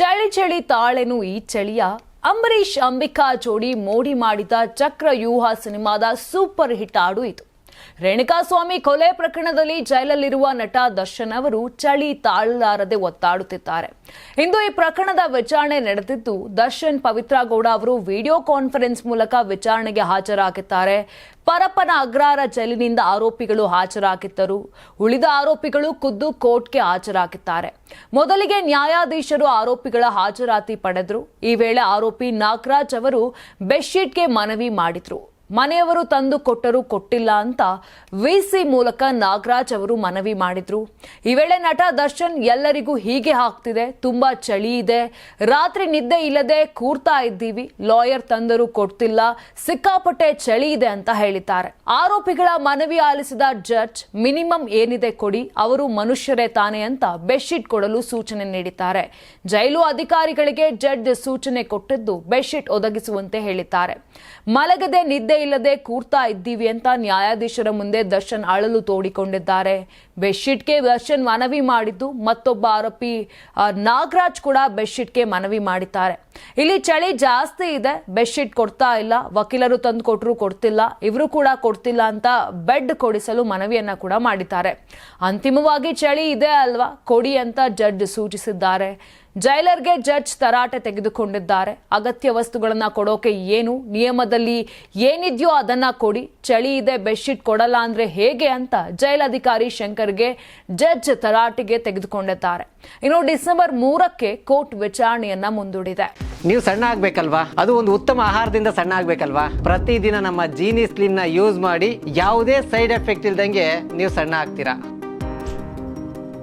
ಚಳಿ ಚಳಿ ತಾಳೆನು ಈ ಚಳಿಯ. ಅಂಬರೀಶ್ ಅಂಬಿಕಾ ಜೋಡಿ ಮೋಡಿ ಮಾಡಿದ ಚಕ್ರವ್ಯೂಹ ಸಿನಿಮಾದ ಸೂಪರ್ ಹಿಟ್ ಹಾಡು ಇದು. ರೇಣುಕಾಸ್ವಾಮಿ ಕೊಲೆ ಪ್ರಕರಣದಲ್ಲಿ ಜೈಲಲ್ಲಿರುವ ನಟ ದರ್ಶನ್ ಅವರು ಚಳಿ ತಾಳಲಾರದೆ ಒತ್ತಾಡುತ್ತಿದ್ದಾರೆ ಇಂದು ಈ ಪ್ರಕರಣದ ವಿಚಾರಣೆ ನಡೆದಿದ್ದು, ದರ್ಶನ್ ಪವಿತ್ರ ಗೌಡ ಅವರು ವಿಡಿಯೋ ಕಾನ್ಫರೆನ್ಸ್ ಮೂಲಕ ವಿಚಾರಣೆಗೆ ಹಾಜರಾಗಿದ್ದಾರೆ. ಪರಪ್ಪನ ಅಗ್ರಾರ ಜೈಲಿನಿಂದ ಆರೋಪಿಗಳು ಹಾಜರಾಗಿದ್ದರು. ಉಳಿದ ಆರೋಪಿಗಳು ಖುದ್ದು ಕೋರ್ಟ್ಗೆ ಹಾಜರಾಗಿದ್ದಾರೆ. ಮೊದಲಿಗೆ ನ್ಯಾಯಾಧೀಶರು ಆರೋಪಿಗಳ ಹಾಜರಾತಿ ಪಡೆದ್ರು. ಈ ವೇಳೆ ಆರೋಪಿ ನಾಗರಾಜ್ ಅವರು ಬೆಡ್ಶೀಟ್ಗೆ ಮನವಿ ಮಾಡಿದ್ರು. ಮನೆಯವರು ತಂದು ಕೊಟ್ಟರು ಕೊಟ್ಟಿಲ್ಲ ಅಂತ ವಿಸಿ ಮೂಲಕ ನಾಗರಾಜ್ ಅವರು ಮನವಿ ಮಾಡಿದ್ರು. ಈ ವೇಳೆ ನಟ ದರ್ಶನ್ ಎಲ್ಲರಿಗೂ ಹೀಗೆ ಹಾಕ್ತಿದೆ, ತುಂಬಾ ಚಳಿ ಇದೆ, ರಾತ್ರಿ ನಿದ್ದೆ ಇಲ್ಲದೆ ಕೂರ್ತಾ ಇದ್ದೀವಿ, ಲಾಯರ್ ತಂದರು ಕೊಡ್ತಿಲ್ಲ, ಸಿಕ್ಕಾಪಟ್ಟೆ ಚಳಿ ಇದೆ ಅಂತ ಹೇಳಿದ್ದಾರೆ. ಆರೋಪಿಗಳ ಮನವಿ ಆಲಿಸಿದ ಜಡ್ಜ್, ಮಿನಿಮಮ್ ಏನಿದೆ ಕೊಡಿ, ಅವರು ಮನುಷ್ಯರೇ ತಾನೆ ಅಂತ ಬೆಡ್ಶೀಟ್ ಕೊಡಲು ಸೂಚನೆ ನೀಡಿದ್ದಾರೆ. ಜೈಲು ಅಧಿಕಾರಿಗಳಿಗೆ ಜಡ್ಜ್ ಸೂಚನೆ ಕೊಟ್ಟಿದ್ದು ಬೆಡ್ಶೀಟ್ ಒದಗಿಸುವಂತೆ ಹೇಳಿದ್ದಾರೆ. ಮಲಗದೆ ನಿದ್ದೆ ಇಲ್ಲದೆ ಕೂರ್ತಾ ಇದ್ದೀವಿ ಅಂತ ನ್ಯಾಯಾಧೀಶರ ಮುಂದೆ ದರ್ಶನ್ ಅಳಲು ತೋಡಿಕೊಂಡಿದ್ದಾರೆ. ಬೆಡ್ಶೀಟ್ಗೆ ದರ್ಶನ್ ಮನವಿ ಮಾಡಿದ್ದು ಮತ್ತೊಬ್ಬ ಆರೋಪಿ ನಾಗರಾಜ್ ಕೂಡ ಬೆಡ್ಶೀಟ್ಗೆ ಮನವಿ ಮಾಡಿದ್ದಾರೆ. ಇಲ್ಲಿ ಚಳಿ ಜಾಸ್ತಿ ಇದೆ, ಬೆಡ್ಶೀಟ್ ಕೊಡ್ತಾ ಇಲ್ಲ, ವಕೀಲರು ತಂದು ಕೊಟ್ಟರು ಕೊಡ್ತಿಲ್ಲ, ಇವರು ಕೂಡ ಕೊಡ್ತಿಲ್ಲ ಅಂತ ಬೆಡ್ ಕೊಡಿಸಲು ಮನವಿಯನ್ನ ಕೂಡ ಮಾಡಿದ್ದಾರೆ. ಅಂತಿಮವಾಗಿ ಚಳಿ ಇದೆ ಅಲ್ವಾ, ಕೊಡಿ ಅಂತ ಜಡ್ಜ್ ಸೂಚಿಸಿದ್ದಾರೆ. ಜೈಲರ್ಗೆ ಜಡ್ಜ್ ತರಾಟೆ ತೆಗೆದುಕೊಂಡಿದ್ದಾರೆ. ಅಗತ್ಯ ವಸ್ತುಗಳನ್ನು ಕೊಡೋಕೆ ಏನು, ನಿಯಮದಲ್ಲಿ ಏನಿದೆಯೋ ಅದನ್ನ ಕೊಡಿ. ಚಳಿ ಇದೆ, ಬೆಡ್ಶೀಟ್ ಕೊಡಲ್ಲ ಅಂದ್ರೆ ಹೇಗೆ ಅಂತ ಜೈಲಧಿಕಾರಿ ಶಂಕರ್ಗೆ ಜಡ್ಜ್ ತರಾಟೆಗೆ ತೆಗೆದುಕೊಂಡಿದ್ದಾರೆ. ಇನ್ನು ಡಿಸೆಂಬರ್ ಮೂರಕ್ಕೆ ಕೋರ್ಟ್ ವಿಚಾರಣೆಯನ್ನ ಮುಂದೂಡಿದೆ. ನೀವು ಸಣ್ಣ ಆಗ್ಬೇಕಲ್ವಾ? ಅದು ಒಂದು ಉತ್ತಮ ಆಹಾರದಿಂದ ಸಣ್ಣ ಆಗ್ಬೇಕಲ್ವಾ? ಪ್ರತಿದಿನ ನಮ್ಮ ಜೀನಿ ಸ್ಲಿಮ್ನ ಯೂಸ್ ಮಾಡಿ ಯಾವುದೇ ಸೈಡ್ ಎಫೆಕ್ಟ್ ಇಲ್ದಂಗೆ ನೀವು ಸಣ್ಣ ಆಗ್ತೀರಾ?